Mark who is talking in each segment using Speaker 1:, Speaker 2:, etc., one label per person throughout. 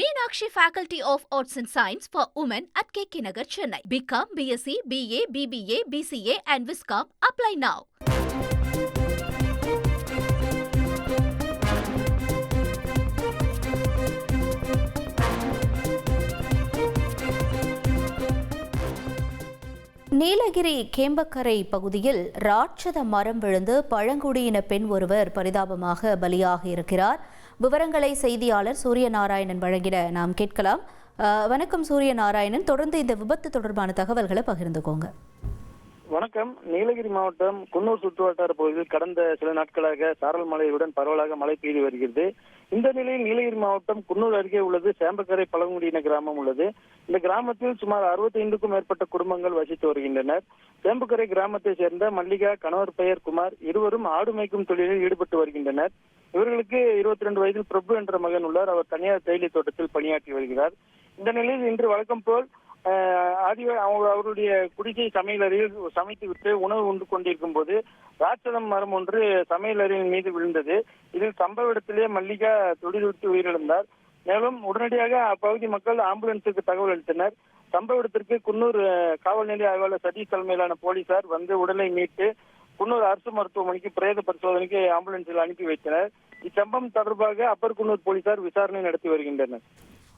Speaker 1: Meenakshi faculty of arts and science for women at K K Nagar Chennai BCom BSc BA BBA BCA and viscom apply now
Speaker 2: Nilgiri Kembakkarai பகுதியில் ராட்சத மரம் விழுந்து பழங்குடியின பெண் ஒருவர் பரிதாபமாக பலியாக இருக்கிறார் விவரங்களை செய்தியாளர் சூரியநாராயணன் வழங்கிட நாம் கேட்கலாம். வணக்கம் வணக்கம் சூரியநாராயணன். தொடர்ந்து இந்த விபத்து தொடர்பான தகவல்களை பகிர்ந்துக்கோங்க.
Speaker 3: வணக்கம். நீலகிரி மாவட்டம் குன்னூர் சுற்றுவட்டார பகுதியில் கடந்த சில நாட்களாக சாரல் மழையுடன் பரவலாக மழை பெய்து வருகிறது. இந்த நிலையில் நீலகிரி மாவட்டம் குன்னூர் அருகே உள்ளது. சேம்பக்கரை பழங்குடியின கிராமம் உள்ளது. இந்த கிராமத்தில் சுமார் 65க்கும் மேற்பட்ட குடும்பங்கள் வசித்து வருகின்றனர். சேம்பக்கரை கிராமத்தை சேர்ந்த மல்லிகா கணவர் பெயர் குமார் இருவரும் ஆடு மேய்க்கும் தொழிலில் ஈடுபட்டு வருகின்றனர். இவர்களுக்கு இருபத்தி ரெண்டு வயதில் பிரபு என்ற மகன் உள்ளார். அவர் தனியார் தேயிலை தோட்டத்தில் பணியாற்றி வருகிறார். இந்த நிலையில் இன்று வழக்கம் போல் ஆதி அவங்க அவருடைய குடிசை சமையலறையில் சமைத்து விட்டு உணவு உண்டு கொண்டிருக்கும் போது ராட்சதம் மரம் ஒன்று சமையலறையின் மீது விழுந்தது. இதில் சம்பவ இடத்திலே மல்லிகா துடிதுடித்து உயிரிழந்தார். மேலும் உடனடியாக அப்பகுதி மக்கள் ஆம்புலன்ஸுக்கு தகவல் அளித்தனர். சம்பவ இடத்திற்கு குன்னூர் ஆஹ், காவல் நிலைய ஆய்வாளர் சதீஷ் தலைமையிலான போலீசார் வந்து உடலை மீட்டு குன்னூர் அரசு மருத்துவமனைக்கு பிரேத பரிசோதனைக்கு ஆம்புலன்ஸில் அனுப்பி வைத்தனர் இச்சம்பவம் தொடர்பாக அப்பர் குன்னூர் போலீசார் விசாரணை நடத்தி வருகின்றனர்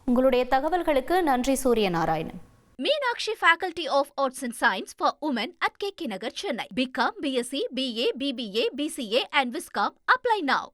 Speaker 2: உங்களுடைய தகவல்களுக்கு நன்றி Suryanarayanan
Speaker 1: Meenakshi Faculty of Arts and Science for Women at KK Nagar, Chennai. Become BSc, BA, BBA, BCA and Viscom. Apply now.